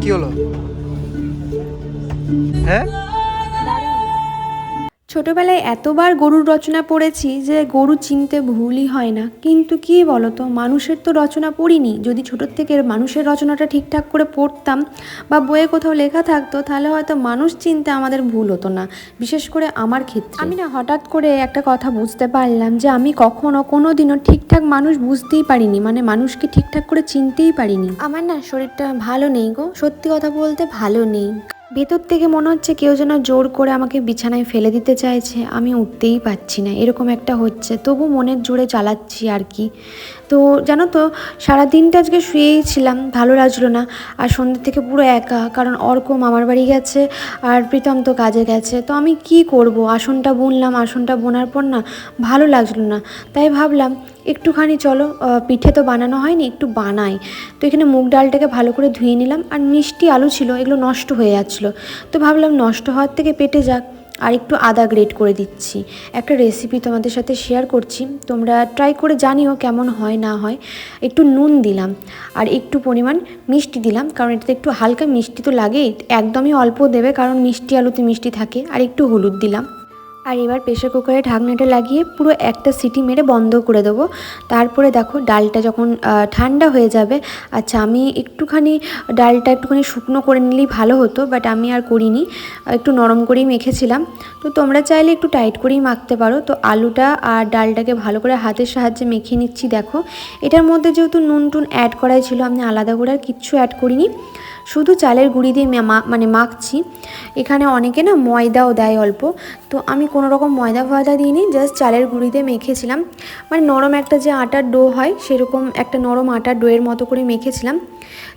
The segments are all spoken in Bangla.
কি হলো? হ্যাঁ? ছোটবেলায় এতবার গরুর রচনা পড়েছি যে গরু চিনতে ভুলই হয় না। কিন্তু কি বলতো মানুষের তো রচনা পড়িনি। যদি ছোটোর থেকে মানুষের রচনাটা ঠিকঠাক করে পড়তাম বা বইয়ে কোথাও লেখা থাকতো তাহলে হয়তো মানুষ চিনতে আমাদের ভুল হতো না। বিশেষ করে আমার ক্ষেত্রে। আমি না হঠাৎ করে একটা কথা বুঝতে পারলাম যে আমি কখনো কোনো দিনও ঠিকঠাক মানুষ বুঝতেই পারিনি। মানে মানুষকে ঠিকঠাক করে চিনতেই পারিনি। আমার না শরীরটা ভালো নেই গো। সত্যি কথা বলতে ভালো নেই। ভেতর থেকে মনে হচ্ছে কেউ যেন জোর করে আমাকে বিছানায় ফেলে দিতে চাইছে। আমি উঠতেই পারছি না। এরকম একটা হচ্ছে। তবু মনের জোরে চালাচ্ছি আর কি। তো জানো তো সারা দিনটা আজকে শুয়েই ছিলাম, ভালো লাগছিল না। আর সন্ধ্যে থেকে পুরো একা, কারণ অর্ক মামার বাড়ি গেছে আর প্রীতম তো কাজে গেছে। তো আমি কি করব? আসনটা বুনলাম, আসনটা বোনার পর না ভালো লাগছিল না। তাই ভাবলাম, একটুখানি চলো পিঠে তো বানানো হয়নি, একটু বানাই। তো এখানে মুগ ডালটাকে ভালো করে ধুয়ে নিলাম, আর মিষ্টি আলু ছিল, এগুলো নষ্ট হয়ে যাচ্ছিল। তো ভাবলাম নষ্ট হওয়ার থেকে পেটে যাক। আর একটু আদা গ্রেট করে দিচ্ছি। একটা রেসিপি তোমাদের সাথে শেয়ার করছি। তোমরা ট্রাই করে জানিও কেমন হয়, না হয়। একটু নুন দিলাম আর একটু পরিমাণ মিষ্টি দিলাম, কারণ এটাতে একটু হালকা মিষ্টি তো লাগেই। একদমই অল্প দেবে, কারণ মিষ্টি আলুতে মিষ্টি থাকে। আর একটু হলুদ দিলাম। আর এবার প্রেশার কুকারে ঢাকনাটা লাগিয়ে পুরো একটা সিটি মেরে বন্ধ করে দেবো। তারপরে দেখো ডালটা যখন ঠান্ডা হয়ে যাবে আচ্ছা আমি একটুখানি ডালটা একটুখানি শুকনো করে নিলেই ভালো হতো বাট আমি আর করিনি, একটু নরম করেই মেখেছিলাম। তো তোমরা চাইলে একটু টাইট করেই মাখতে পারো। তো আলুটা আর ডালটাকে ভালো করে হাতের সাহায্যে মেখে নিচ্ছি, দেখো। এটার মধ্যে যেহেতু নুন টুন অ্যাড করাই ছিল, আমি আলাদা করে আর কিচ্ছু অ্যাড করিনি। শুধু চালের গুঁড়ি দিয়ে মানে মাখছি। এখানে অনেকে না ময়দাও দেয় অল্প। তো আমি কোনো রকম ময়দা ফয়দা দিইনি জাস্ট চালের গুঁড়ি দিয়ে মেখেছিলাম। মানে নরম একটা যে আটার ডো হয়, সেরকম একটা নরম আটার ডোয়ের মতো করে মেখেছিলাম।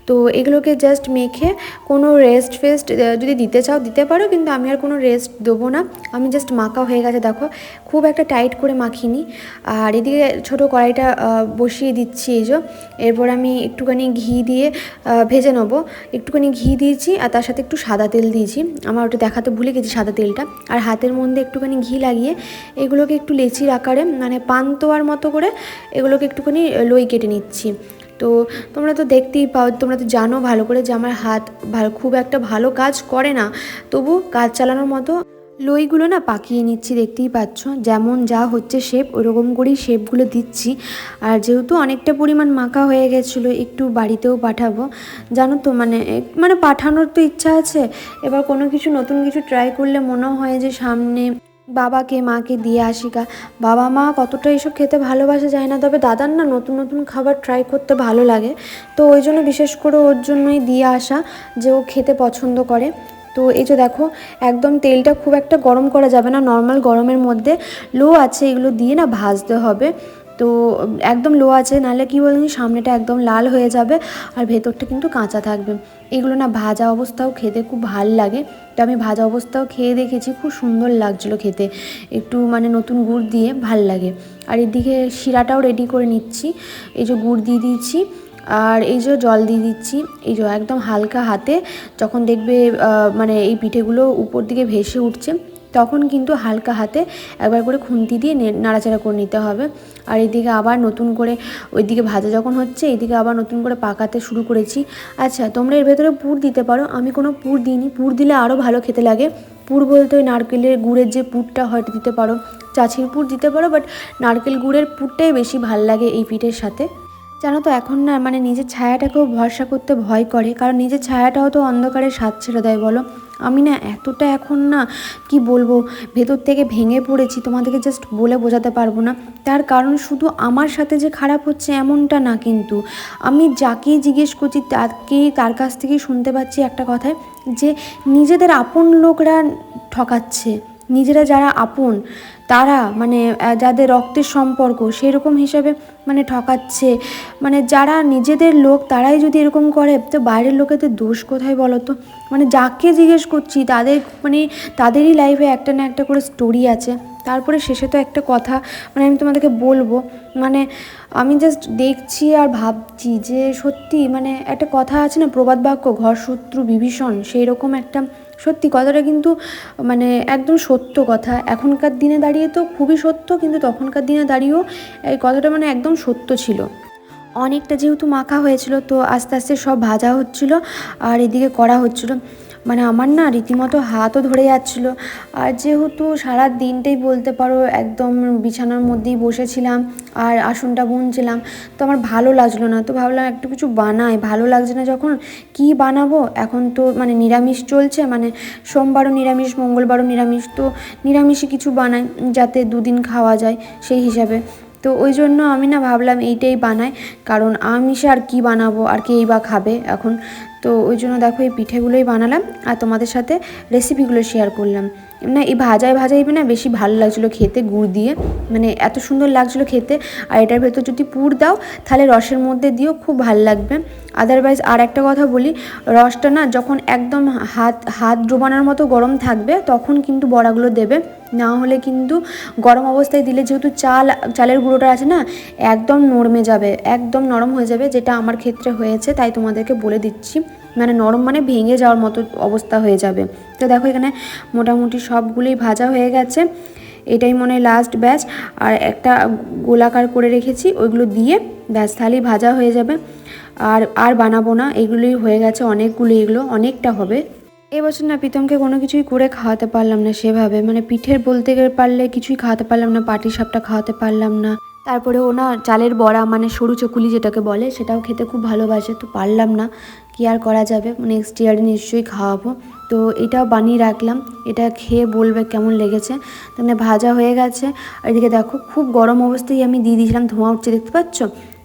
তো এগুলোকে জাস্ট মেখে কোনো রেস্ট ফেস্ট যদি দিতে চাও দিতে পারো, কিন্তু আমি আর কোনো রেস্ট দেবো না। আমি জাস্ট মাখা হয়ে গেছে, দেখো। খুব একটা টাইট করে মাখিনি। আর এদিকে ছোটো কড়াইটা বসিয়ে দিচ্ছি এই যে। এরপর আমি একটুখানি ঘি দিয়ে ভেজে নেব। একটুখানি ঘি দিয়েছি, আর তার সাথে একটু সাদা তেল দিয়েছি। আমার ওটা দেখাতে ভুলে গেছি সাদা তেলটা। আর হাতের মধ্যে একটুখানি ঘি লাগিয়ে এগুলোকে একটু লেচির আকারে মানে পান্তোয়ার মতো করে এগুলোকে একটুখানি লই কেটে নিচ্ছি। তো তোমরা তো দেখতেই পাও, তোমরা তো জানো ভালো করে যে আমার হাত খুব একটা ভালো কাজ করে না। তবু কাজ চালানোর মতো লইগুলো না পাকিয়ে নিচ্ছি, দেখতেই পাচ্ছ। যেমন যা হচ্ছে শেপ ওরকম করেই শেপগুলো দিচ্ছি। আর যেহেতু অনেকটা পরিমাণ মাখা হয়ে গেছিল, একটু বাড়িতেও পাঠাবো। জানো তো মানে মানে পাঠানোর তো ইচ্ছা আছে। এবার কোনো কিছু নতুন কিছু ট্রাই করলে মনে হয় যে সামনে বাবাকে, মাকে দিয়ে আসি গা। বাবা মা কতটা এসব খেতে ভালোবাসা যায় না, তবে দাদার না নতুন নতুন খাবার ট্রাই করতে ভালো লাগে। তো ওই জন্য বিশেষ করে ওর জন্যই দিয়ে আসা যে ও খেতে পছন্দ করে। তো এই যে দেখো, একদম তেলটা খুব একটা গরম করা যাবে না। নর্মাল গরমের মধ্যে লো আছে, এগুলো দিয়ে না ভাজতে হবে। তো একদম লো আছে, নাহলে কী বলুন, সামনেটা একদম লাল হয়ে যাবে আর ভেতরটা কিন্তু কাঁচা থাকবে। এগুলো না ভাজা অবস্থাও খেতে খুব ভালো লাগে। তো আমি ভাজা অবস্থাও খেয়ে দেখেছি, খুব সুন্দর লাগছিল খেতে। একটু মানে নতুন গুড় দিয়ে ভালো লাগে। আর এদিকে শিরাটাও রেডি করে নিচ্ছি। এই যে গুড় দিয়ে দিয়েছি আর এই যে জল দিয়ে দিচ্ছি। এই যে একদম হালকা হাতে, যখন দেখবে মানে এই পিঠেগুলো উপর দিকে ভেসে উঠছে তখন কিন্তু হালকা হাতে একবার করে খুন্তি দিয়ে নাড়াচাড়া করে নিতে হবে। আর এদিকে আবার নতুন করে ওইদিকে ভাজা যখন হচ্ছে এইদিকে আবার নতুন করে পাকাতে শুরু করেছি। আচ্ছা তোমরা এর ভেতরে পুর দিতে পারো। আমি কোনো পুর দিইনি। পুর দিলে আরও ভালো খেতে লাগে। পুর বলতে ওই নারকেলের গুড়ের যে পুরটা হয়তো দিতে পারো। চাছির পুর দিতে পারো, বাট নারকেল গুড়ের পুরটাই বেশি ভালো লাগে এই পিঠের সাথে। জানো তো, এখন না মানে নিজের ছায়াটাকেও ভরসা করতে ভয় করে, কারণ নিজের ছায়াটাও তো অন্ধকারে স্বাদ ছেড়ে দেয়, বলো। আমি না এতটা এখন না, কি বলব, ভেতর থেকে ভেঙে পড়েছি, তোমাদেরকে জাস্ট বলে বোঝাতে পারব না। তার কারণ শুধু আমার সাথে যে খারাপ হচ্ছে এমনটা না কিন্তু। আমি যাকেই জিজ্ঞেস করছি, তাকেই তার কাছ থেকেই শুনতে পাচ্ছি একটা কথায়, যে নিজেদের আপন লোকরা ঠকাচ্ছে। নিজেরা যারা আপন, তারা মানে যাদের রক্তের সম্পর্ক সেরকম হিসাবে মানে ঠকাচ্ছে। মানে যারা নিজেদের লোক, তারাই যদি এরকম করে, তো বাইরের লোকেদের দোষ কোথায় বলো তো? মানে যাকে জিজ্ঞেস করছি, তাদের মানে তাদেরই লাইফে একটা না একটা করে স্টোরি আছে। তারপরে শেষে তো একটা কথা মানে আমি তোমাদেরকে বলব মানে আমি জাস্ট দেখছি আর ভাবছি যে সত্যি মানে একটা কথা আছে না, প্রবাদ বাক্য, ঘর শত্রু, বিভীষণ সেই রকম একটা সত্যি কথাটা কিন্তু মানে একদম সত্য কথা। এখনকার দিনে দাঁড়িয়ে তো খুবই সত্য, কিন্তু তখনকার দিনে দাঁড়িয়েও এই কথাটা মানে একদম সত্য ছিল। অনেকটা যেহেতু মাখা হয়েছিল, তো আস্তে আস্তে সব ভাজা হচ্ছিল আর এদিকে করা হচ্ছিল। মানে আমার না রীতিমতো হাতও ধরে যাচ্ছিল। আর যেহেতু সারা দিনটাই বলতে পারো একদম বিছানার মধ্যেই বসেছিলাম আর আসনটা বুনছিলাম, তো আমার ভালো লাগছিল না। তো ভাবলাম একটু কিছু বানাই। ভালো লাগছে না যখন, কি বানাবো? এখন তো মানে নিরামিষ চলছে মানে সোমবারও নিরামিষ, মঙ্গলবারও নিরামিষ, তো নিরামিষই কিছু বানাই যাতে দুদিন খাওয়া যায় সেই হিসাবে। তো ওই জন্য আমি না ভাবলাম এইটাই বানাই, কারণ আমিষে আর কি বানাবো? আর কেই বা খাবে এখন? তো ওই জন্য দেখো এই পিঠেগুলোই বানালাম আর তোমাদের সাথে রেসিপিগুলো শেয়ার করলাম। না, এই ভাজায় ভাজাই না, বেশি ভালো লাগছিল খেতে, গুড় দিয়ে। মানে এত সুন্দর লাগছিল খেতে। আর এটার ভেতর যদি পুর দাও, তাহলে রসের মধ্যে দিও, খুব ভালো লাগবে। আদারওয়াইজ আর একটা কথা বলি, রসটা না যখন একদম হাত হাত ডোবানোর মতো গরম থাকবে, তখন কিন্তু বড়াগুলো দেবে। না হলে কিন্তু গরম অবস্থায় দিলে যেহেতু চাল, চালের গুঁড়োটা আছে না, একদম নরমে যাবে, একদম নরম হয়ে যাবে, যেটা আমার ক্ষেত্রে হয়েছে, তাই তোমাদেরকে বলে দিচ্ছি। মানে নরম মানে ভেঙে যাওয়ার মতো অবস্থা হয়ে যাবে। তো দেখো এখানে মোটামুটি সবগুলোই ভাজা হয়ে গেছে। এটাই মনে হয় লাস্ট ব্যাচ আর একটা গোলাকার করে রেখেছি, ওইগুলো দিয়ে ব্যাস তাহলেই ভাজা হয়ে যাবে। আর আর বানাবো না এগুলোই হয়ে গেছে অনেকগুলো, এগুলো অনেকটা হবে। এবছর না প্রীতমকে কোনো কিছুই করে খাওয়াতে পারলাম না সেভাবে। মানে পিঠের বলতে পারলে কিছুই খাওয়াতে পারলাম না পাটি সাপটা খাওয়াতে পারলাম না। তারপরে ও না চালের বড়া মানে সরু চকুলি যেটাকে বলে, সেটাও খেতে খুব ভালোবাসে, তো পারলাম না। কি আর করা যাবে? নেক্সট ইয়ারে নিশ্চয়ই খাওয়াবো। তো এটাও বানিয়ে রাখলাম। এটা খেয়ে বলবে কেমন লেগেছে। তাহলে ভাজা হয়ে গেছে। আর এদিকে দেখো, খুব গরম অবস্থায় আমি দিয়ে দিয়েছিলাম, ধোঁয়া উঠছে, দেখতে পাচ্ছ?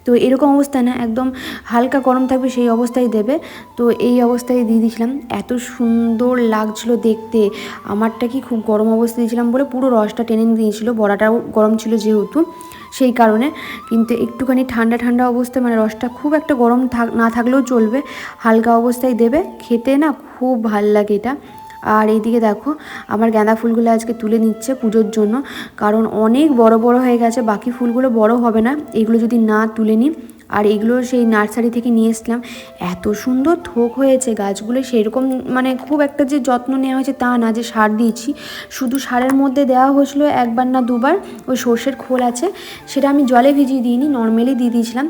তো এরকম অবস্থায় না, একদম হালকা গরম থাকবে সেই অবস্থায় দেবে। তো এই অবস্থায় দিয়ে দিয়েছিলাম। এত সুন্দর লাগছিল দেখতে। আমারটা কি খুব গরম অবস্থায় দিয়েছিলাম বলে পুরো রসটা টেনে দিয়েছিল বড়াটাও গরম ছিল যেহেতু। সেই কারণে। কিন্তু একটুখানি ঠান্ডা ঠান্ডা অবস্থায় মানে রসটা খুব একটা গরম না থাকলেও চলবে, হালকা অবস্থায় দেবে। খেতে না খুব ভালো লাগে এটা। আর এইদিকে দেখো, আমার গাঁদা ফুলগুলো আজকে তুলে নিচ্ছে পুজোর জন্য। কারণ অনেক বড় বড় হয়ে গেছে, বাকি ফুলগুলো বড় হবে না। এগুলো যদি না তুলে নিই আর এগুলো সেই নার্সারি থেকে নিয়ে এসলাম এত সুন্দর থোক হয়েছে গাছগুলো, সেরকম মানে খুব একটা যে যত্ন নেওয়া হয়েছে তা না, যে সার দিয়েছি। শুধু সারের মধ্যে দেওয়া হয়েছিল একবার না দুবার, ওই সর্ষের খোল আছে, সেটা আমি জলে ভিজিয়ে দিইনি, নর্মালি দিয়ে দিয়েছিলাম।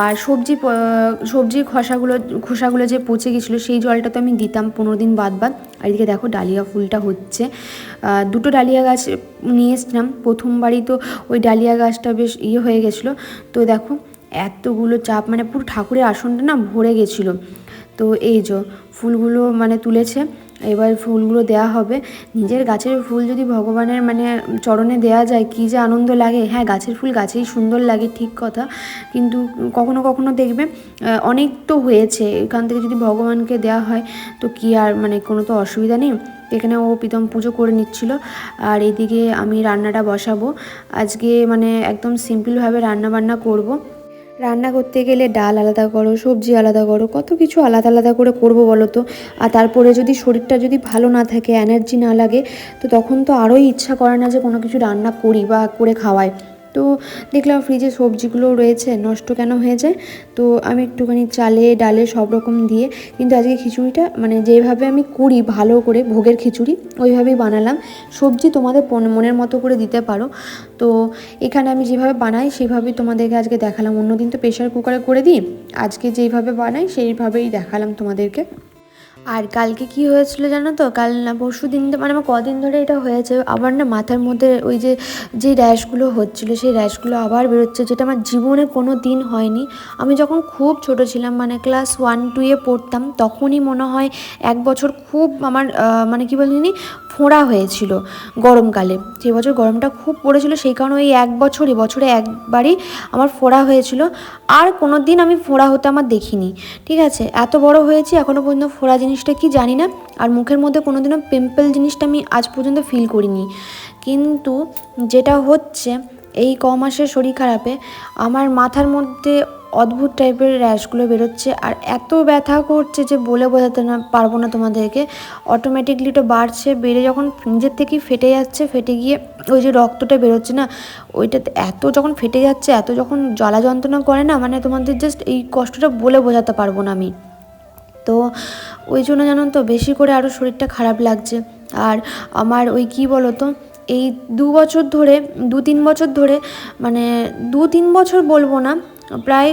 আর সবজি সবজির খোসাগুলো খোসাগুলো যে পচে গেছিল, সেই জলটা তো আমি দিতাম পনেরো দিন বাদ বাদ। আর এদিকে দেখো ডালিয়া ফুলটা হচ্ছে। দুটো ডালিয়া গাছ নিয়ে এসছিলাম। প্রথমবারই তো ওই ডালিয়া গাছটা বেশ ইয়ে হয়ে গেছিল। তো দেখো এতগুলো চাপ মানে পুরো ঠাকুরের আসনটা না ভরে গেছিল। তো এই যে ফুলগুলো মানে তুলেছে, এবার ফুলগুলো দেয়া হবে। নিজের গাছের ফুল যদি ভগবানের মানে চরণে দেয়া যায়, কী যে আনন্দ লাগে। হ্যাঁ গাছের ফুল গাছেই সুন্দর লাগে, ঠিক কথা। কিন্তু কখনো কখনো দেখবে অনেক তো হয়েছে। এখান থেকে যদি ভগবানকে দেওয়া হয়, তো কী আর মানে কোনো তো অসুবিধা নেই। এখানে ও প্রীতম পুজো করে নিচ্ছিল। আর এদিকে আমি রান্নাটা বসাবো। আজকে মানে একদম সিম্পলভাবে রান্না বান্না করব। রান্না করতে গেলে ডাল আলাদা করো, সবজি আলাদা করো, কত কিছু আলাদা আলাদা করে করব বলো তো? আর তারপরে যদি শরীরটা যদি ভালো না থাকে এনার্জি না লাগে, তো তখন তো আরোই ইচ্ছা করে না যে কোনো কিছু রান্না করি বা করে খাওয়াই। তো দেখলাম ফ্রিজে সবজিগুলো রয়েছে, নষ্ট কেন হয়ে যায়? তো আমি একটুখানি চালে, ডালে সব রকম দিয়ে, কিন্তু আজকে খিচুড়িটা মানে যেভাবে আমি করি ভালো করে, ভোগের খিচুড়ি, ওইভাবেই বানালাম। সবজি তোমাদের মনের মতো করে দিতে পারো। তো এখানে আমি যেভাবে বানাই, সেভাবেই তোমাদেরকে আজকে দেখালাম। অন্যদিন তো প্রেশার কুকারে করে দিই, আজকে যেইভাবে বানাই, সেইভাবেই দেখালাম তোমাদেরকে। আর কালকে কি হয়েছিল জানো তো? কাল না পরশু দিন মানে আমার কদিন ধরে এটা হয়েছে। আবার না মাথার মধ্যে ওই যে যে র্যাশগুলো হচ্ছিল, সেই র্যাশগুলো আবার বেরোচ্ছে, যেটা আমার জীবনে কোনো দিন হয়নি। আমি যখন খুব ছোট ছিলাম মানে ক্লাস ওয়ান টুয়ে পড়তাম, তখনই মনে হয় এক বছর খুব আমার মানে কি বলিনি ফোঁড়া হয়েছিল গরমকালে। যে বছর গরমটা খুব পড়েছিল সেই কারণে ওই এক বছরই বছরে একবারই আমার ফোঁড়া হয়েছিল। আর কোনো দিন আমি ফোঁড়া হতে আমার দেখিনি। ঠিক আছে, এত বড় হয়েছি এখনও পর্যন্ত ফোঁড়া জিনিসটা কি জানি না। আর মুখের মধ্যে কোনো দিনও পিম্পল জিনিসটা আমি আজ পর্যন্ত ফিল করিনি। কিন্তু যেটা হচ্ছে, এই ক মাসের শরীর খারাপে, আমার মাথার মধ্যে অদ্ভুত টাইপের র্যাশগুলো বেরোচ্ছে আর এত ব্যথা করছে যে বলে বোঝাতে না পারব না তোমাদেরকে। অটোমেটিকলি ওটা বাড়ছে, বেড়ে যখন নিজের থেকেই ফেটে যাচ্ছে, ফেটে গিয়ে ওই যে রক্তটা বেরোচ্ছে না, ওইটাতে এত যখন ফেটে যাচ্ছে, এত যখন জ্বালা যন্ত্রণা করে না মানে তোমাদের জাস্ট এই কষ্টটা বলে বোঝাতে পারব না আমি। তো ওই জন্য জানো তো, বেশি করে আরও শরীরটা খারাপ লাগছে। আর আমার ওই কী বলো তো এই দু বছর ধরে, দু তিন বছর ধরে মানে দু তিন বছর বলব না প্রায়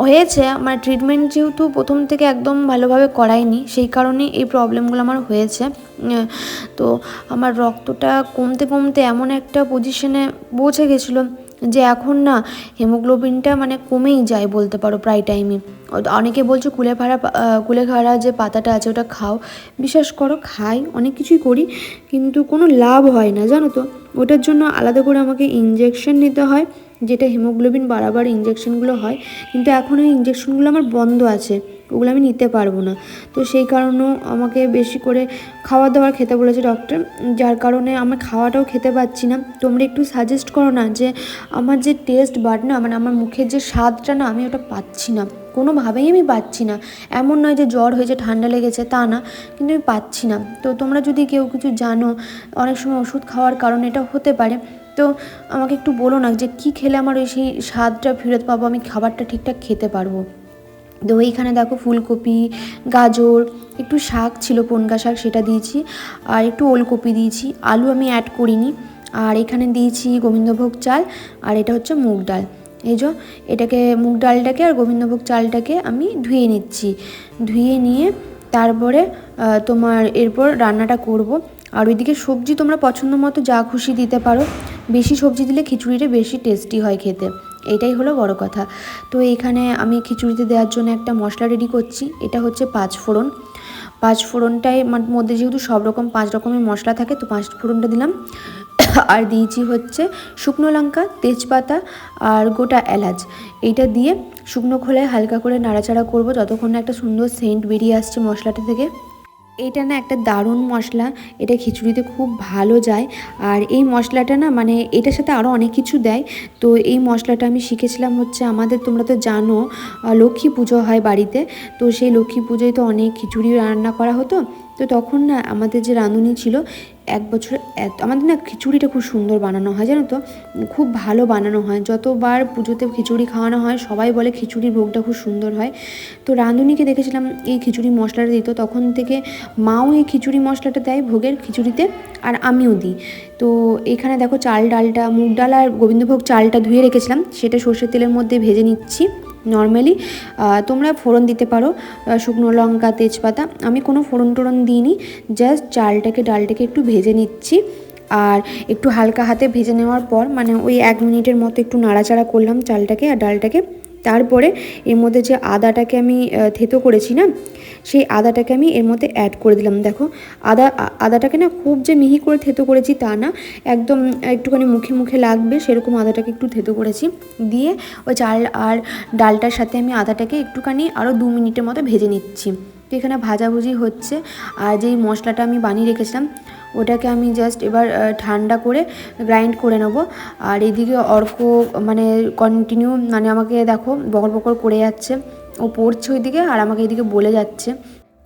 হয়েছে। আমার ট্রিটমেন্ট যেহেতু প্রথম থেকে একদম ভালোভাবে করায়নি সেই কারণে এই প্রবলেমগুলো আমার হয়েছে। তো আমার রক্তটা কমতে কমতে এমন একটা পজিশনে পৌঁছে গেছিল যে এখন না হেমোগ্লোবিনটা মানে কমেই যায় বলতে পারো প্রায় টাইমে অনেকে বলছো আহ, কুলেখাড়া যে পাতাটা আছে ওটা খাও। বিশ্বাস করো খাই অনেক কিছুই করি কিন্তু কোনো লাভ হয় না জানো তো? ওটার জন্য আলাদা করে আমাকে ইঞ্জেকশন নিতে হয়। যেটা হিমোগ্লোবিন বাড়াবার ইঞ্জেকশনগুলো হয়, কিন্তু এখন ওই ইঞ্জেকশনগুলো আমার বন্ধ আছে, ওগুলো আমি নিতে পারব না। তো সেই কারণেও আমাকে বেশি করে খাবার দাবার খেতে বলেছে ডক্টর যার কারণে আমার খাওয়াটাও খেতে পাচ্ছি না। তোমরা একটু সাজেস্ট করো না যে, আমার যে টেস্ট বাট না মানে আমার মুখের যে স্বাদটা না, আমি ওটা পাচ্ছি না। কোনোভাবেই আমি পাচ্ছি না। এমন নয় যে জ্বর হয়েছে, ঠান্ডা লেগেছে, তা না, কিন্তু আমি পাচ্ছি না। তো তোমরা যদি কেউ কিছু জানো, অনেক সময় ওষুধ খাওয়ার কারণে এটা হতে পারে। তো আমাকে একটু বলো না যে কী খেলে আমার ওই সেই স্বাদটা ফেরত পাবো, আমি খাবারটা ঠিকঠাক খেতে পারব? তো এইখানে দেখো ফুলকপি, গাজর, একটু শাক ছিল পনগা শাক সেটা দিয়েছি, আর একটু ওলকপি দিয়েছি, আলু আমি অ্যাড করিনি, আর এখানে দিয়েছি গোবিন্দভোগ চাল, আর এটা হচ্ছে মুগ ডাল। এই যে এটাকে মুগ ডালটাকে আর গোবিন্দভোগ চালটাকে আমি ধুয়ে নিচ্ছি। ধুয়ে নিয়ে তারপরে তোমার এরপর রান্নাটা করব। আর ওইদিকে সবজি তোমরা পছন্দ মতো যা খুশি দিতে পারো। বেশি সবজি দিলে খিচুড়িটা বেশি টেস্টি হয় খেতে। এটাই হলো বড় কথা। তো এখানে আমি খিচুড়িতে দেওয়ার জন্য একটা মশলা রেডি করছি। এটা হচ্ছে পাঁচ ফোড়ন। পাঁচ ফোড়নটাই মধ্যে যেহেতু সব রকম পাঁচ রকমের মশলা থাকে, তো পাঁচ ফোড়নটা দিলাম। আর দিয়েছি হচ্ছে শুকনো লঙ্কা, তেজপাতা আর গোটা এলাচ। এইটা দিয়ে শুকনো খোলায় হালকা করে নাড়াচাড়া করব, যতক্ষণ একটা সুন্দর সেন্ট বেরিয়ে আসছে মশলাটা থেকে। এইটা না একটা দারুণ মশলা, এটা খিচুড়িতে খুব ভালো যায়। আর এই মশলাটা না মানে এটার সাথে আরও অনেক কিছু দেয়। তো এই মশলাটা আমি শিখেছিলাম হচ্ছে আমাদের, তোমরা তো জানো লক্ষ্মী পুজো হয় বাড়িতে। তো সেই লক্ষ্মী পুজোয় তো অনেক খিচুড়ি রান্না করা হতো। তো তখন না আমাদের যে রাঁধুনি ছিল, এক বছর আমাদের না খিচুড়িটা খুব সুন্দর বানানো হয়, জানো তো? খুব ভালো বানানো হয়। যতবার পুজোতে খিচুড়ি খাওয়ানো হয়, সবাই বলে খিচুড়ির ভোগটা খুব সুন্দর হয়। তো রাঁধুনিকে দেখেছিলাম এই খিচুড়ি মশলাটা দিত, তখন থেকে মাও এই খিচুড়ি মশলাটা দেয় ভোগের খিচুড়িতে আর আমিও দিই। তো এখানে দেখো চাল ডালটা, মুগ ডাল আর গোবিন্দভোগ চালটা ধুয়ে রেখেছিলাম, সেটা সর্ষের তেলের মধ্যে ভেজে নিচ্ছি। নর্মালি তোমরা ফোড়ন দিতে পারো শুকনো লঙ্কা, তেজপাতা। আমি কোনো ফোড়ন টোড়ন দিইনি জাস্ট চালটাকে, ডালটাকে একটু ভেজে নিচ্ছি। আর একটু হালকা হাতে ভেজে নেওয়ার পর মানে ওই এক মিনিটের মতো একটু নাড়াচাড়া করলাম চালটাকে আর ডালটাকে। তারপরে এর মধ্যে যে আদাটাকে আমি থেতো করেছি না, সেই আদাটাকে আমি এর মধ্যে অ্যাড করে দিলাম। দেখো, আদা আদাটাকে না খুব যে মিহি করে থেতো করেছি তা না, একদম একটুখানি মুখে মুখে লাগবে, সেরকম আদাটাকে একটু থেতো করেছি। দিয়ে ওই চাল আর ডালটার সাথে আমি আদাটাকে একটুখানি আরও দু মিনিটের মতো ভেজে নিচ্ছি। তো এখানে ভাজাভুজি হচ্ছে। আর যেই মশলাটা আমি বানিয়ে রেখেছিলাম, ওটাকে আমি জাস্ট এবার ঠান্ডা করে গ্রাইন্ড করে নেব। আর এদিকে অর্ক মানে কন্টিনিউ মানে আমাকে দেখো বকর বকর করে যাচ্ছে। ও পড়ছে ওইদিকে আর আমাকে এদিকে বলে যাচ্ছে।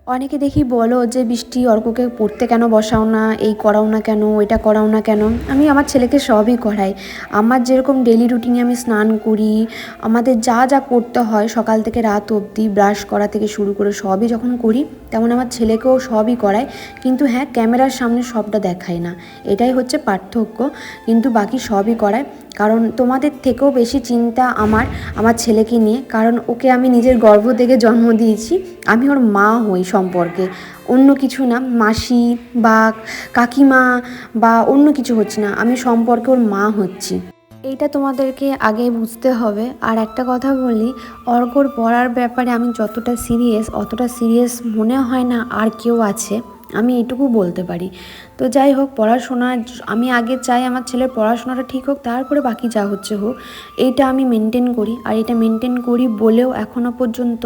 অনেকে দেখি বলো যে, বৃষ্টি অর্ককে পড়তে কেন বসাও না? এই করাও না কেন? এটা করাও না কেন? আমি আমার ছেলেকে সবই করাই। আমার যেরকম ডেলি রুটিনে আমি স্নান করি, আমাদের যা যা করতে হয় সকাল থেকে রাত অবধি ব্রাশ করা থেকে শুরু করে সবই যখন করি, তেমন আমার ছেলেকেও সবই করাই। কিন্তু হ্যাঁ ক্যামেরার সামনে সবটা দেখায় না। এটাই হচ্ছে পার্থক্য। কিন্তু বাকি সবই করায় কারণ তোমাদের থেকেও বেশি চিন্তা আমার আমার ছেলেকে নিয়ে। কারণ ওকে আমি নিজের গর্ভ থেকে জন্ম দিয়েছি। আমি ওর মা হই সম্পর্কে। অন্য কিছু না, মাসি বা কাকিমা বা অন্য কিছু হচ্ছে না। আমি সম্পর্কে ওর মা হচ্ছি। এইটা তোমাদেরকে আগে বুঝতে হবে। আর একটা কথা বলি অর্কর পড়ার ব্যাপারে আমি যতটা সিরিয়াস অতটা সিরিয়াস মনে হয় না আর কেউ আছে। আমি এটুকু বলতে পারি। তো যাই হোক, পড়াশোনা আমি আগে চাই আমার ছেলের পড়াশোনাটা ঠিক হোক, তারপরে বাকি যা হচ্ছে হোক, এইটা আমি মেনটেন করি। আর এটা মেনটেন করি বলেও এখনও পর্যন্ত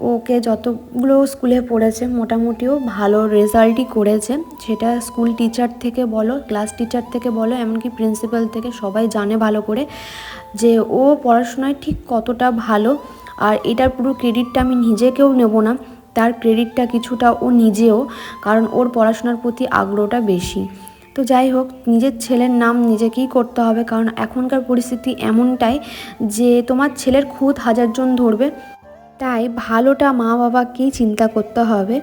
ওকে যতগুলো স্কুলে পড়েছে, মোটামুটিও ভালো রেজাল্টই করেছে। সেটা স্কুল টিচার থেকে বলো ক্লাস টিচার থেকে বলো, এমনকি প্রিন্সিপাল থেকে সবাই জানে ভালো করে যে ও পড়াশোনায় ঠিক কতটা ভালো। আর এটার পুরো ক্রেডিটটা আমি নিজেকেও নেব না। তার ক্রেডিটটা কিছুটা ও নিজেও, কারণ ওর পড়াশোনার প্রতি আগ্রহটা বেশি। তো যাই হোক, নিজের ছেলের নাম নিজেকেই করতে হবে, কারণ এখনকার পরিস্থিতি এমনটাই যে তোমার ছেলের খুদ হাজারজন ধরবে। তাই ভালোটা মা বাবাকেই চিন্তা করতে হবে।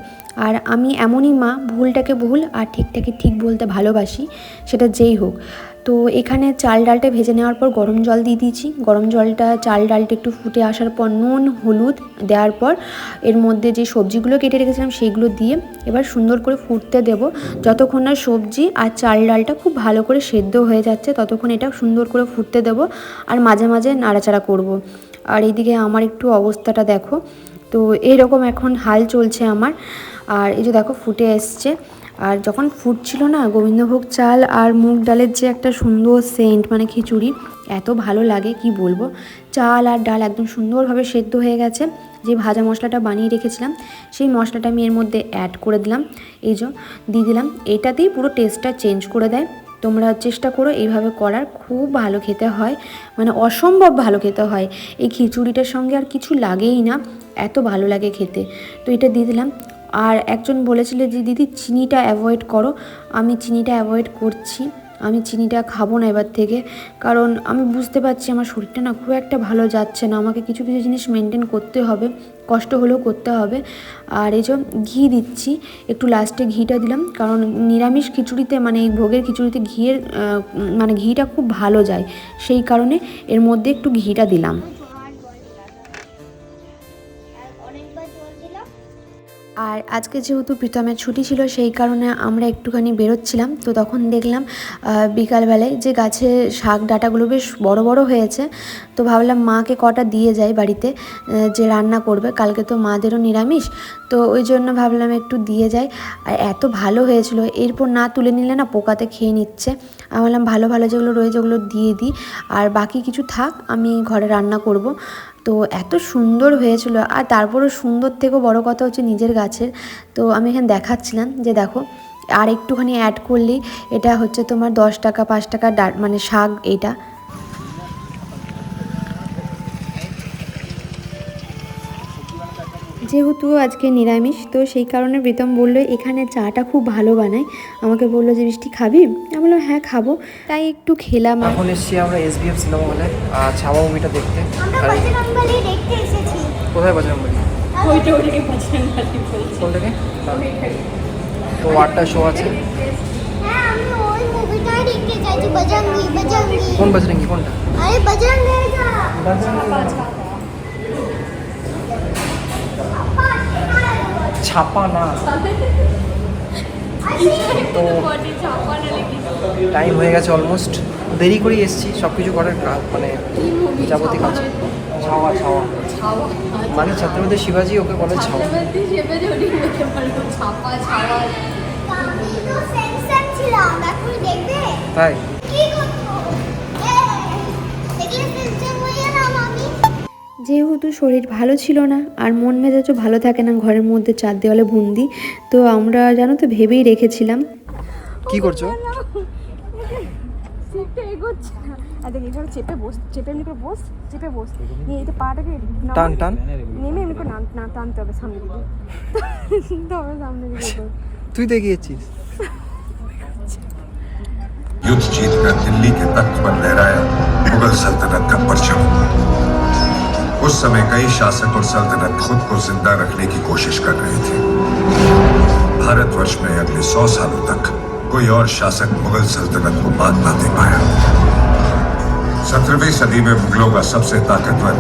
আর আমি এমনই মা, ভুলটাকে ভুল আর ঠিকটাকে ঠিক বলতে ভালোবাসি, সেটা যেই হোক। তো এখানে চাল ডালটা ভেজে নেওয়ার পর গরম জল দিয়ে দিয়েছি। গরম জলটা, চাল ডালটা একটু ফুটে আসার পর নুন, হলুদ দেওয়ার পর এর মধ্যে যে সবজিগুলো কেটে রেখেছিলাম সেইগুলো দিয়ে এবার সুন্দর করে ফুটতে দেব। যতক্ষণ না সবজি আর চাল ডালটা খুব ভালো করে সেদ্ধ হয়ে যাচ্ছে, ততক্ষণ এটা সুন্দর করে ফুটতে দেব আর মাঝে মাঝে নাড়াচাড়া করব। আর এইদিকে আমার একটু অবস্থাটা দেখো। তো এইরকম এখন হাল চলছে আমার। আর এই যে দেখো, ফুটে এসছে। আর যখন ফুটছিল না, গোবিন্দভোগ চাল আর মুগ ডালের যে একটা সুন্দর সেন্ট মানে খিচুড়ি, এত ভালো লাগে, কি বলব? চাল আর ডাল একদম সুন্দরভাবে সেদ্ধ হয়ে গেছে। যে ভাজা মশলাটা বানিয়ে রেখেছিলাম, সেই মশলাটা আমি এর মধ্যে অ্যাড করে দিলাম। এই যে, দিয়ে দিলাম। এটাতেই পুরো টেস্টটা চেঞ্জ করে দেয়। তোমরা চেষ্টা করো এইভাবে করার। খুব ভালো খেতে হয় মানে অসম্ভব ভালো খেতে হয়। এই খিচুড়িটার সঙ্গে আর কিছু লাগেই না, এত ভালো লাগে খেতে। তো এটা দিয়ে দিলাম। আর একজন বলেছিল যে, দিদি, চিনিটা অ্যাভয়েড করো। আমি চিনিটা অ্যাভয়েড করছি। আমি চিনিটা খাব না এবার থেকে। কারণ আমি বুঝতে পারছি আমার শরীরটা না খুব একটা ভালো যাচ্ছে না। আমাকে কিছু কিছু জিনিস মেনটেন করতে হবে, কষ্ট হলেও করতে হবে। আর এই যে ঘি দিচ্ছি, একটু লাস্টে ঘিটা দিলাম। কারণ নিরামিষ খিচুড়িতে মানে এই ভোগের খিচুড়িতে ঘিয়ের মানে ঘিটা খুব ভালো যায়। সেই কারণে এর মধ্যে একটু ঘিটা দিলাম। আর আজকে যেহেতু প্রীতমের ছুটি ছিল, সেই কারণে আমরা একটুখানি বেরোচ্ছিলাম। তো তখন দেখলাম বিকালবেলায় যে গাছে শাক ডাঁটাগুলো বেশ বড় বড় হয়েছে। তো ভাবলাম মাকে কটা দিয়ে যাই বাড়িতে যে রান্না করবে। কালকে তো মাদেরও নিরামিষ। তো ওই জন্য ভাবলাম একটু দিয়ে যাই। আর এত ভালো হয়েছিল, এরপর না তুলে নিলে না পোকাতে খেয়ে নিচ্ছে। আমি বললাম ভালো ভালো যেগুলো রয়েছে ওগুলো দিয়ে দিই। আর বাকি কিছু থাক, আমি ঘরে রান্না করব। তো এত সুন্দর হয়েছিল। আর তারপরও সুন্দর থেকেও বড় কথা হচ্ছে নিজের গাছের। তো আমি এখানে দেখাচ্ছিলাম যে দেখো, আর একটুখানি অ্যাড করলেই এটা হচ্ছে তোমার দশ টাকা, পাঁচ টাকা মানে শাক এটা যেহেতু আজকে নিরামিষ তো সেই কারণে প্রীতম বলল এখানে চাটা খুব ভালো বানায়। আমাকে বলল যে বৃষ্টি খাবি? আমি বললাম হ্যাঁ খাব। তাই একটু খেলাম এখন এসছি আমরা এসবিএফ সিনেমা হলে আর ছাওয়া মুভিটা দেখতে কোথায় বজরংবলী কোন থেকে তো আটটা শো আছে। হ্যাঁ কোন বজরঙ্গি কোনটা? আরে বজরঙ্গ। ছাপা না তো টাইম হয়ে গেছে অলমোস্ট দেরি করেই এসছি সব কিছু করার মানে যাবতীয় কাজ। ছাওয়া ছাওয়া। মানে ছাত্রপতি শিবাজি ওকে বলে ছাওয়া। তাই? যেহেতু শরীর ভালো ছিল না আর মন মেজাজও ভালো থাকে না ঘরের মধ্যে চার দেওয়ালে বন্দি তো আমরা জানো তো ভেবেই রেখেছিলাম কি করছো সিটটা এগোচ্ছে না আর দেখ এখানে চেপে বস চেপে এমনি করে বস চেপে বস নিয়ে এটা পাটাকে নামা- টান টান নেমে এমনি করে নাম- না টানতে হবে সামনে দিকে তবে সামনে দিকে এগোবে। তুই তো এগিয়েছিস युद्ध जीतकर दिल्ली के तख्त पर लहराया मुगल सल्तनत का परचम उस समय कई शासक और सल्तनत खुद को ज़िंदा रखने की कोशिश कर रहे थे। भारतवर्ष में अगले सौ सालों तक कोई और शासक मुगल सल्तनत को मात ना दे पाया। सत्रहवीं सदी में मुगलों का सबसे ताकतवर,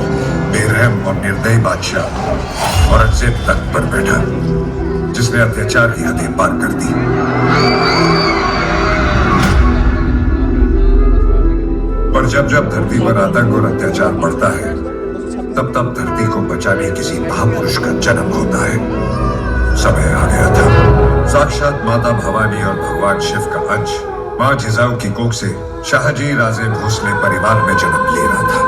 बेरहम और निर्दयी बादशाह औरंगज़ेब तख्त पर बैठा, जिसने अत्याचार की हदें पार कर दी। पर जब जब धरती पर आतंक और अत्याचार बढ़ता है तब तब धरती को बचाने किसी महापुरुष का जन्म होता है। समय आ गया था। साक्षात माता भवानी और भगवान शिव का अंश माँ जिजाऊ की कोख से शाहजी राजे भोसले परिवार में जन्म ले रहा था।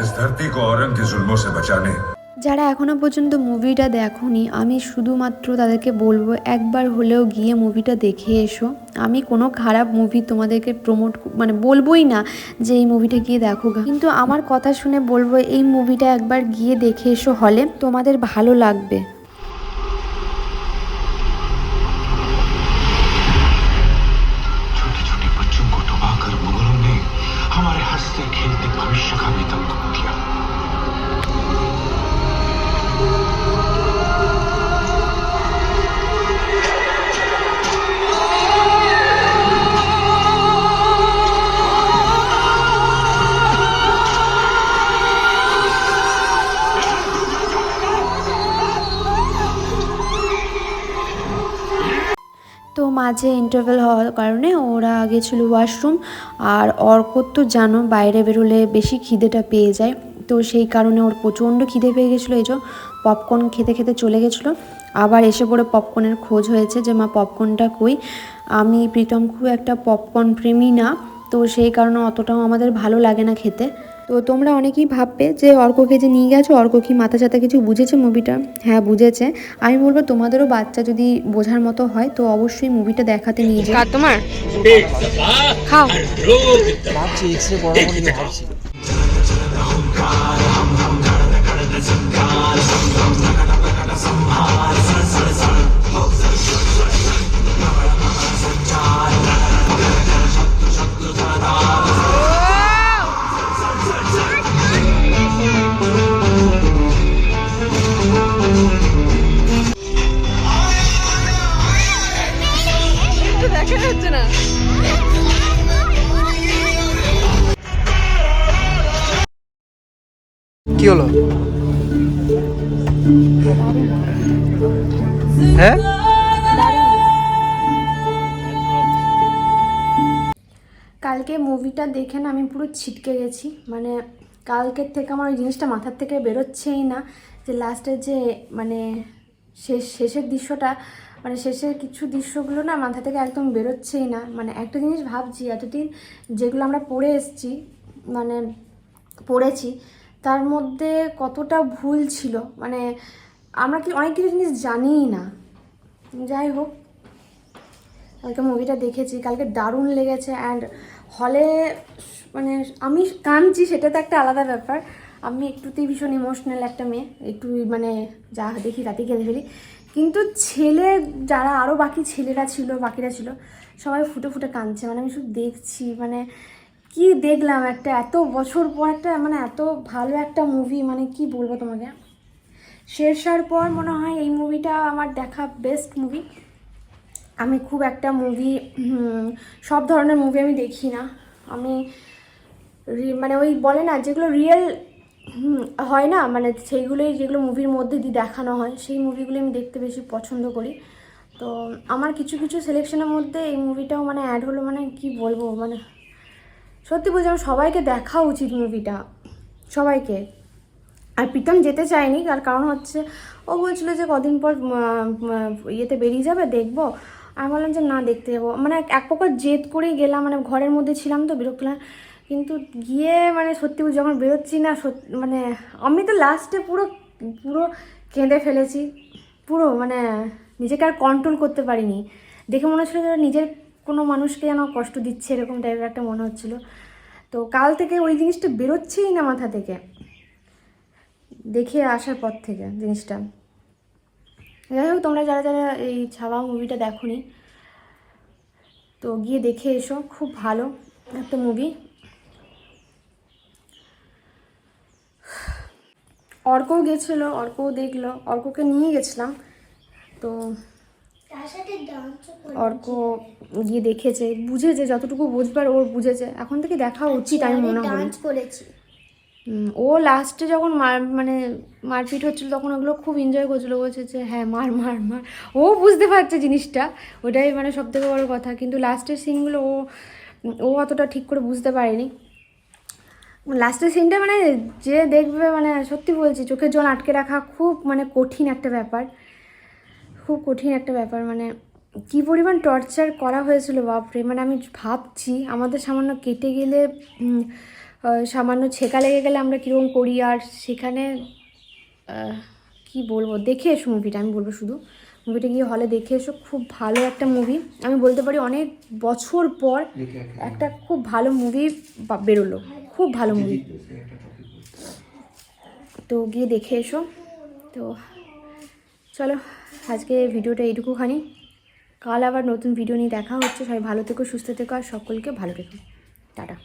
इस धरती को औरंग के जुल्मों से बचाने যারা এখনও পর্যন্ত মুভিটা দেখোনি, আমি শুধুমাত্র তাদেরকে বলব, একবার হলেও গিয়ে মুভিটা দেখে এসো আমি কোনো খারাপ মুভি তোমাদেরকে প্রমোট মানে বলবোই না যে এই মুভিটা গিয়ে দেখো। কিন্তু আমার কথা শুনে বলব, এই মুভিটা একবার গিয়ে দেখে এসো হলে তোমাদের ভালো লাগবে তো মাঝে ইন্টারভেল হওয়ার কারণে ওরা গেছিল ওয়াশরুম আর অর্কর তো জানো বাইরে বেরোলে বেশি খিদেটা পেয়ে যায়। তো সেই কারণে ওর প্রচণ্ড খিদে পেয়ে গেছিল, এই যে পপকর্ন খেতে খেতে চলে গেছিল। আবার এসে পড়ে পপকর্নের খোঁজ হয়েছে যে, মা পপকর্নটা কই? আমি প্রীতম খুব একটা পপকর্ন প্রেমী না, তো সেই কারণে অতটাও আমাদের ভালো লাগে না খেতে। তো তোমরা অনেকেই ভাববে যে অর্ককে যে নিয়ে গেছো অর্ক কি মাথা চাতা কিছু বুঝেছে মুভিটা? হ্যাঁ বুঝেছে। আমি বলব তোমাদেরও বাচ্চা যদি বোঝার মতো হয় তো অবশ্যই মুভিটা দেখাতে নিয়ে যাও। আর তোমার? খাও। ভাবছি এক্সরে বড় বড় ভাবছি। না আমি পুরো ছিটকে গেছি। মানে কালকের থেকে আমার ওই জিনিসটা মাথার থেকে বেরোচ্ছেই না যে লাস্টের যে মানে শেষ, শেষের দৃশ্যটা মানে শেষের কিছু দৃশ্যগুলো না মাথা থেকে একদম বেরোচ্ছেই না। মানে একটা জিনিস ভাবছি, এতদিন যেগুলো আমরা পড়ে এসেছি মানে পড়েছি, তার মধ্যে কতটা ভুল ছিল। মানে আমরা কি অনেক কিছু জিনিস জানিই না। যাই হোক, কালকে মুভিটা দেখেছি, কালকে দারুণ লেগেছে অ্যান্ড হলে মানে আমি কাঁদছি, সেটা তো একটা আলাদা ব্যাপার। আমি একটুতেই ভীষণ ইমোশনাল একটা মেয়ে, একটু মানে যা দেখি রাতে কেঁদে ফেলি। কিন্তু ছেলে, যারা আরও বাকি ছেলেরা ছিল, বাকিরা ছিল, সবাই ফুটে ফুটে কাঁদছে। মানে আমি শুধু দেখছি মানে কি দেখলাম একটা, এত বছর পর একটা মানে এত ভালো একটা মুভি মানে কি বলব তোমাকে? শেরশার পর মনে হয় এই মুভিটা আমার দেখা বেস্ট মুভি আমি খুব একটা মুভি সব ধরনের মুভি আমি দেখি না। আমি মানে ওই বলে না, যেগুলো রিয়েল হয় না মানে সেইগুলোই যেগুলো মুভির মধ্যে দিয়ে দেখানো হয়, সেই মুভিগুলো আমি দেখতে বেশি পছন্দ করি। তো আমার কিছু কিছু সিলেকশনের মধ্যে এই মুভিটাও মানে অ্যাড হলো মানে কি বলব মানে সত্যি বলছি আমার সবাইকে দেখা উচিত মুভিটা সবাইকে। আর প্রীতম যেতে চায়নি, তার কারণ হচ্ছে ও বলছিল যে কদিন পর ইয়েতে বেরিয়ে যাবে, দেখব। আমি বললাম যে, না, দেখতে যাব। মানে এক প্রকার জেদ করেই গেলাম মানে ঘরের মধ্যে ছিলাম তো, বিরক্ত কিন্তু গিয়ে মানে সত্যি যখন বেরোচ্ছি না মানে আমি তো লাস্টে পুরো পুরো কেঁদে ফেলেছি। পুরো মানে নিজেকে আর কন্ট্রোল করতে পারিনি। দেখে মনে হচ্ছিল যে নিজের কোনো মানুষকে যেন কষ্ট দিচ্ছে, এরকম টাইপের একটা মনে হচ্ছিল। তো কাল থেকে ওই জিনিসটা বেরোচ্ছেই না মাথা থেকে। দেখে আসার পর থেকে জিনিসটা। যাই হোক তোমরা যারা যারা এই ছাওয়া মুভিটা দেখোনি তো গিয়ে দেখে এসো খুব ভালো একটা মুভি অর্কও গেছিল অর্কও দেখল অর্ককে নিয়ে গেছিলাম তো অর্ক গিয়ে দেখেছে বুঝেছে যতটুকু বুঝবার ওর বুঝেছে। এখন থেকে দেখা উচিত আমি মনে হয় ও লাস্টে যখন মার মানে মারপিট হচ্ছিল তখন ওগুলো খুব এনজয় করছিল। বলছে যে হ্যাঁ মার মার মার। ও বুঝতে পারছে জিনিসটা। ওটাই মানে সব থেকে বড় কথা। কিন্তু লাস্টের সিনগুলো ও ও অতটা ঠিক করে বুঝতে পারেনি। লাস্টের সিনটা মানে যে দেখবে মানে সত্যি বলছি, চোখের জল আটকে রাখা খুব মানে কঠিন একটা ব্যাপার। খুব কঠিন একটা ব্যাপার। মানে কী পরিমাণ টর্চার করা হয়েছিল, বাপরে! মানে আমি ভাবছি আমাদের সামান্য কেটে গেলে সামান্য ছেঁকা লেগে গেলে আমরা কীরকম করি? আর সেখানে কি বলব? দেখে এসো মুভিটা আমি বলব শুধু। মুভিটা গিয়ে হলে দেখে এসো খুব ভালো একটা মুভি আমি বলতে পারি অনেক বছর পর একটা খুব ভালো মুভি বেরোলো। খুব ভালো মুভি তো গিয়ে দেখে এসো। তো চলো আজকে ভিডিওটা এইটুকুখানি। কাল আবার নতুন ভিডিও নিয়ে দেখা হচ্ছে। সবাই ভালো থেকো সুস্থ থেকো আর সকলকে ভালো রেখো টাটা।